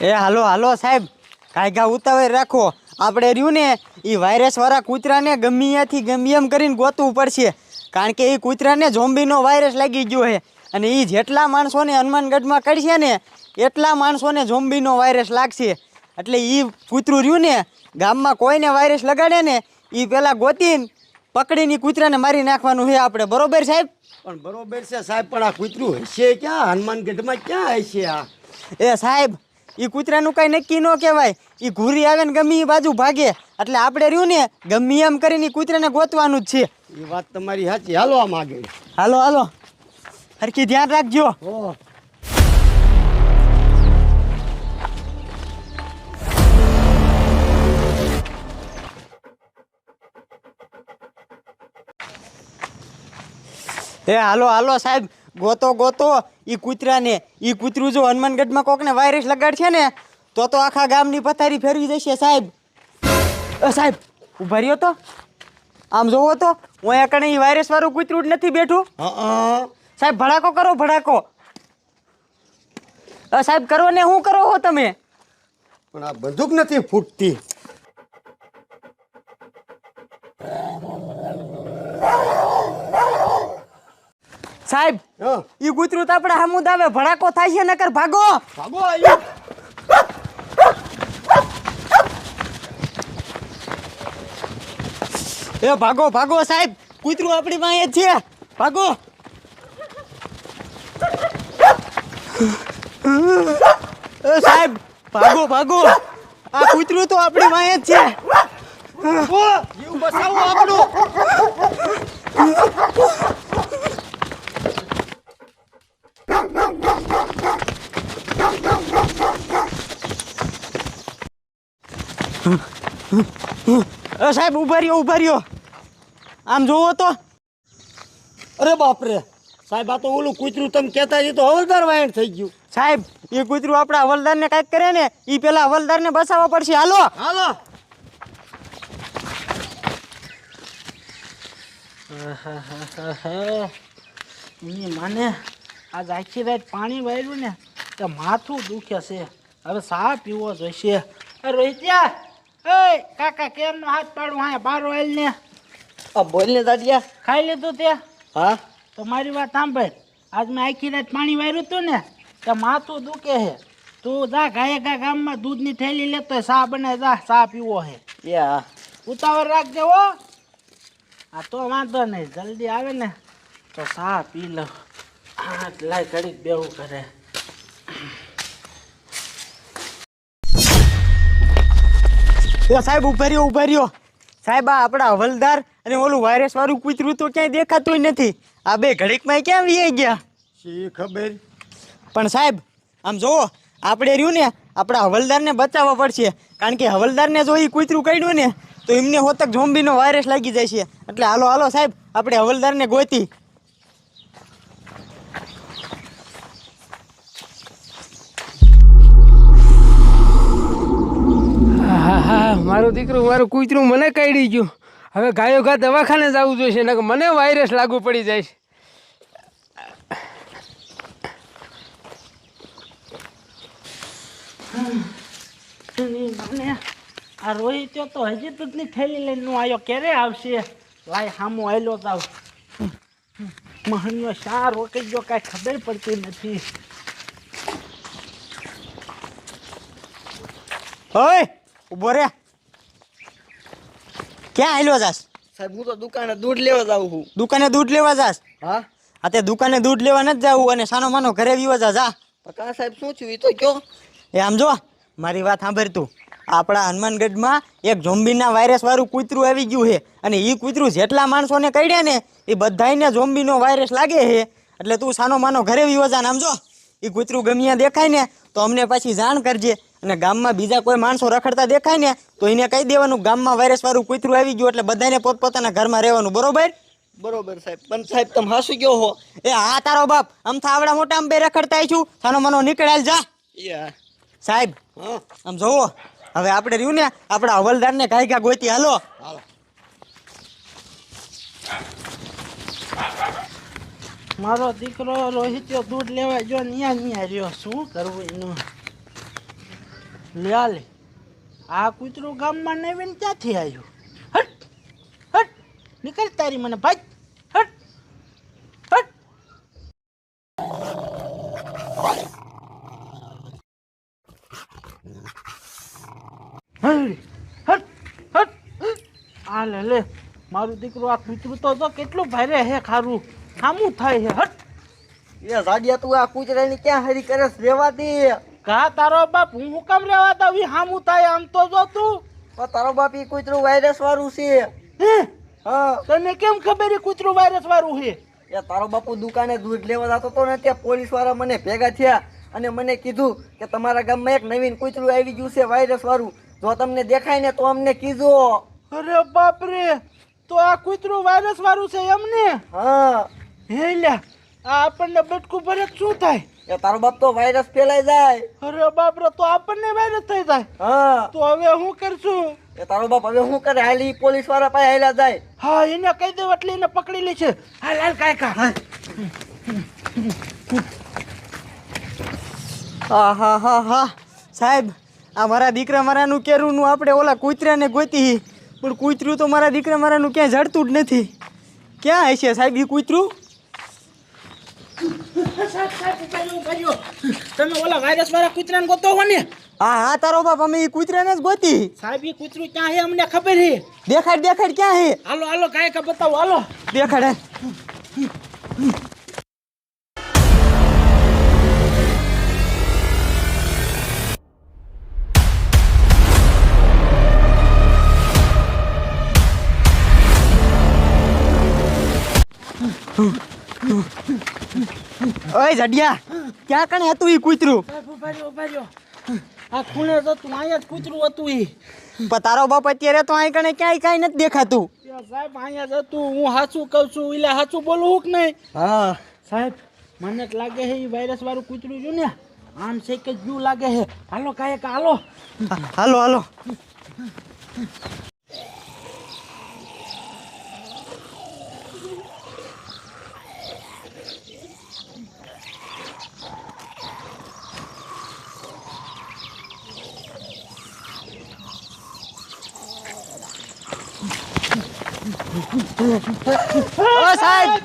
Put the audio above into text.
એ હાલો હાલો સાહેબ. ઘા ઉતાવળ રાખો. આપણે રહ્યું ને એ વાયરસવાળા કૂતરાને ગમીયાથી ગમી ગમે એમ કરીને ગોતવું પડશે. કારણ કે એ કૂતરાને ઝોમ્બીનો વાયરસ લાગી ગયો છે. અને એ જેટલા માણસોને હનુમાનગઢમાં કરશે ને એટલા માણસોને ઝોમ્બીનો વાયરસ લાગશે. એટલે એ કૂતરું રહ્યું ને ગામમાં કોઈને વાયરસ લગાડે ને એ પહેલાં ગોતીને પકડીને કૂતરાને મારી નાખવાનું છે આપણે. બરોબર સાહેબ? પણ બરોબર છે સાહેબ પણ આ કૂતરું હશે ક્યાં? હનુમાનગઢમાં ક્યાં હશે આ? એ સાહેબ એ કૂતરાનું કાંઈ નક્કી ન કહેવાય. એ ઘૂરી આવે ને ગમે એ બાજુ ભાગે. એટલે આપણે રહ્યું ને ગમે એમ કરીને કૂતરાને ગોતવાનું જ છે. એ વાત તમારી સાચી. હાલો આમ આગળ હાલો હાલો. હરખી ધ્યાન રાખજો. ઓહ. એ હાલો હાલો સાહેબ ગોતો ગોતો. એ કૂતરાને એ કૂતરું જો હનુમાનગઢમાં કોકને વાયરસ લગાડશે ને તો તો આખા ગામની પથારી ફેરવી દેશે સાહેબ. સાહેબ ઊભા રહ્યો તો. આમ જોવો તો હું અહીંયા કણે એ વાયરસ વાળું કૂતરું જ નથી બેઠું. સાહેબ ભડાકો કરો ભડાકો. અ સાહેબ કરો ને શું કરો હો તમે? પણ આ બંદૂક નથી ફૂટતી. સાહેબ ઈ કૂતરું તો આપણે હમુદ આવે ભડાકો થાય છે નકર ભાગો. ભાગો એ ભાગો ભાગો સાહેબ કૂતરું આપણી પાસે જ છે. ભાગો. એ સાહેબ ભાગો ભાગો. આ કૂતરું તો આપણી પાસે જ છે. જીવ બસાવો આપણો. એ સાહેબ ઊભા રહ્યો ઊભા રહ્યો. આમ જોવો તો. અરે બાપરે સાહેબ આ તો ઓલું કૂતરું તમે કહેતા એ તો હવલદાર વાયણ થઈ ગયું. સાહેબ એ કૂતરું આપણા હવલદારને કાંઈક કરે ને એ પેલા હવલદારને બસાવવા પડશે. હાલો. હાલો. મને માને આજ આખી રાત પાણી વાળ્યું ને તો માથું દુખે છે. હવે સા પીવો જોઈશે. રોહિત્યા! એ કાકા કેમનો હાથ પાડું? હા બારો આલ ને. આ બોલ ને દાડિયા. ખાઈ લીધું તે? હા. તો મારી વાત સાંભળ. આજ મેં આખી રાત પાણી વાર્યું હતું ને તો માથું દુખે હે. તું જા ગાયે ગા ગામમાં દૂધની થેલી લેતો સા બને જા સા પીવો છે યા. ઉતાવળ રાખજે હો. આ તો વાંધો નહીં જલ્દી આવે ને તો સા પી લો હા લાય ઘડીક બેવું કરે એ સાહેબ ઊભા રહ્યો સાહેબ આ આપણા હવલદાર અને ઓલું વાયરસ વાળું કૂતરું તો ક્યાંય દેખાતું નથી. આ બે ઘડીકમાં ક્યાં વી ગયા? શી ખબર? પણ સાહેબ આમ જોવો આપણે રહ્યું ને આપણા હવલદારને બચાવવા પડશે. કારણ કે હવલદારને જો એ કૂતરું કાઢ્યું ને તો એમને હોતક ઝોમ્બીનો વાયરસ લાગી જાય છે. એટલે હાલો હાલો સાહેબ આપણે હવલદારને ગોતી. હા હા મારું દીકરું મારું કૂતરું મને કાઢી ગયું. હવે ગાયો ગા દવાખાને જવું જોઈશે નકર મને વાયરસ લાગુ પડી જાય છે. આ રોહિત્યો તો હજી દૂધની થેલી લઈને નું આવ્યો ક્યારે આવશે? લાય હામો આવેલો તાવ મહણિયો શા રોકી ગયો કાંઈ ખબર પડતી નથી. ઓય! ઊભો રે. ક્યાં આયલો જાસ સાહેબ હું તો દુકાને દૂધ લેવા જાઉં છું. દુકાને દૂધ લેવા જાસ હા? આ તે દુકાને દૂધ લેવા નથી જવું અને સાનો માનો ઘરે વીવા જા જા. કા સાહેબ શું થયું? એ તો કયો? એ આમ જો મારી વાત સાંભળ તું. આપણા હનુમાનગઢમાં એક ઝોમ્બીના વાયરસ વાળું કૂતરું આવી ગયું છે અને એ કૂતરું જેટલા માણસોને કરડ્યા ને એ બધાને ઝોમ્બીનો વાયરસ લાગે છે. એટલે તું સાનો માનો ઘરે વિવો જા આમ જો. એ કૂતરું ગમ્યા દેખાય ને તો અમને પાછી જાણ કરજે. અને ગામમાં બીજા કોઈ માણસો રખડતા દેખાય ને તો એને કહી દેવાનું ગામમાં વાયરસ વાળું કૂતરું આવી ગયું એટલે બધાને પોતપોતાના ઘરમાં રહેવાનું. બરોબર? બરોબર સાહેબ. પણ સાહેબ તમે હાસુ ગયો હો. એ હા તારો બાપ. આમ થાવડા મોટા આમ બે રખડતા છું થાનો મનો નીકળેલ જા. સાહેબ આમ જોવો હવે આપણે રહ્યું ને આપણા હવલદારને ગાય ગા ગોતી હાલો. હાલો. મારો દીકરો રોહિત્યો દૂધ લેવા જો ન્યા ન્યા રહ્યો. શું કરવું એનું? લે આ કૂતરું ગામમાં નવીન ક્યાંથી આવ્યું હટ હટ, નીકળ તારી મને ભાઈ. હટ હટ. હટ હટ. આ લે લે. મારું દીકરું આ કૂતરું તો જો કેટલું ભારે હે ખારું. ખામું થાય હે હટ. એ સાડિયા તું આ કૂતરાની ક્યાં હરી કરે? રેવા દે. કા તારો બાપ હું હું કામ રહેવા દઉં? હામું થાય આમ તો જો તું. પણ તારો બાપ ઈ કૂતરું વાયરસ વાળું છે. હે? હા. તને કેમ ખબર ઈ કૂતરું વાયરસ વાળું છે? એ તારો બાપુ દુકાને દૂધ લેવા જતો હતો ને ત્યાં પોલીસવાળા મને ભેગા થયા અને મને કીધું કે તમારા ગામમાં એક નવીન કૂતરું આવી ગયું છે વાયરસ વાળું. જો તમને દેખાય ને તો અમને કીધો અરે બાપ રે તો આ કૂતરું વાયરસ વાળું છે એમને? હા. હે લ્યા આ આપણને બટકું ભરે શું થાય? એ તારો બાપ તો વાયરસ ફેલાઈ જાય. અરે બાપ રે તો આપણને વાયરસ થઈ જાય. હા. તો હવે હું કરશું? એ તારો બાપ હવે શું કરે? હાલી પોલીસવાળા પાસે હાલ્યા જાય. હા એને કહી દે એટલે એને પકડી લે છે. હાલ હાલ કાંઈ કા હા. હા હા હા સાહેબ આ મારા દીકરા મારાનું કેરુંનું આપણે ઓલા કૂતરાને ગોતી પણ કૂતરું તો મારા દીકરા મારાનું ક્યાંય જડતું જ નથી. ક્યાં હશે સાહેબ એ કૂતરું? તમે ઓલા વાયરસ વાળા કૂતરાને ગોતો હો ને. હા હા તારો બાપ અમે એ કૂતરાને જ ગોતી. સાહેબ ઈ કૂતરું ક્યાં હે અમને ખબર હે? દેખાડ દેખાડ ક્યાં હે? હાલો હાલો કાંઈ ખબર બતાવો હાલો. દેખાડ ઓય જડિયા ક્યાં કણે હતું ઈ કૂતરું? સાહેબ ઊભા રહ્યો ઊભા આ ખૂણે તો તું અહીંયા જ કૂતરું હતું ઈ. પણ તારો બાપ અત્યારે તો અહીં કણે ક્યાંય કાંઈ નથી દેખાતું. સાહેબ અહીંયા જ હતું. હું સાચું કહું છું એટલે સાચું બોલું હું કે નહીં? હા. સાહેબ મને જ લાગે છે એ વાયરસ વાળું કૂતરું જો ને? આમ છે કે જુ લાગે છે. હાલો કાંઈક હાલો. હાલો હાલો. સાહેબ.